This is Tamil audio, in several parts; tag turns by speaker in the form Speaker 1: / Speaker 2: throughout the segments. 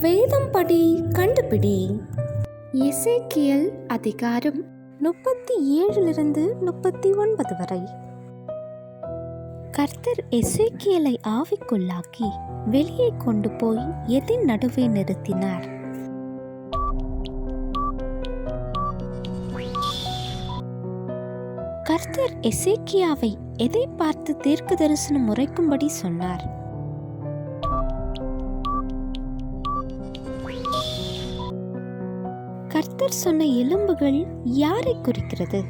Speaker 1: வேதம் படி கண்டுபிடி. இசைக்கியல் அதிகாரம் முப்பத்தி ஏழிலிருந்து முப்பத்தி ஒன்பது வரை. கர்த்தர் எசேக்கியலை ஆவிக்குள்ளாக்கி வெளியே கொண்டு போய் எதின் நடுவே நிறுத்தினார்? கர்த்தர் எசேக்கியாவை எதை பார்த்து தீர்க்க தரிசனம் உரைக்கும்படி சொன்னார்? கர்த்தர் சொன்ன எலும்புகள் யாரை குறிக்கிறது?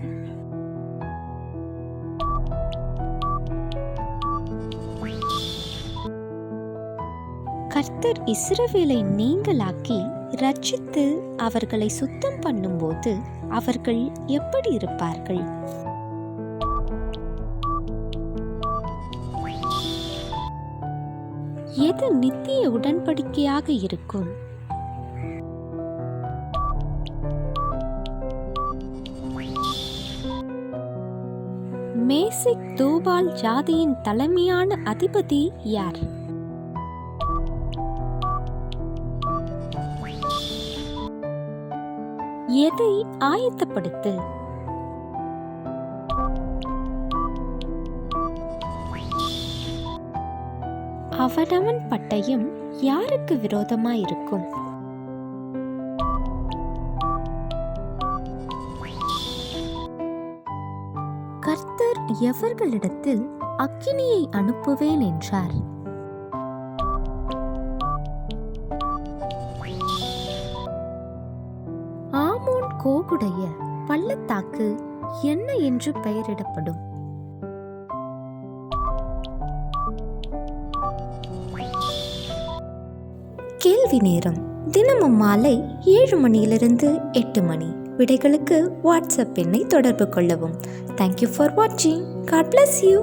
Speaker 1: கர்த்தர் இஸ்ரவேலை நீங்களாக்கி ரட்சித்து அவர்களை சுத்தம் பண்ணும்போது அவர்கள் எப்படி இருப்பார்கள்? எது நித்திய உடன்படிக்கையாக இருக்கும்? மேசிக் தூபால் ஜாதியின் தலைமையான அதிபதி யார்? எதை ஆயத்தப்படுத்து அவனவன் பட்டயம் யாருக்கு விரோதமாயிருக்கும்? இருக்கும் எவர்களிடத்தில் அக்கினியை அனுப்புவேன் என்றார். ஆமோன் கோகுடைய பள்ளத்தாக்கு என்ன என்று பெயரிடப்படும். கேள்வி நேரம் தினமும் மாலை ஏழு மணியிலிருந்து எட்டு மணி. விடைகளுக்கு வாட்ஸ்அப் எண்ணை தொடர்பு கொள்ளவும். தேங்க்யூ ஃபார் வாட்சிங் காட் பிளஸ் யூ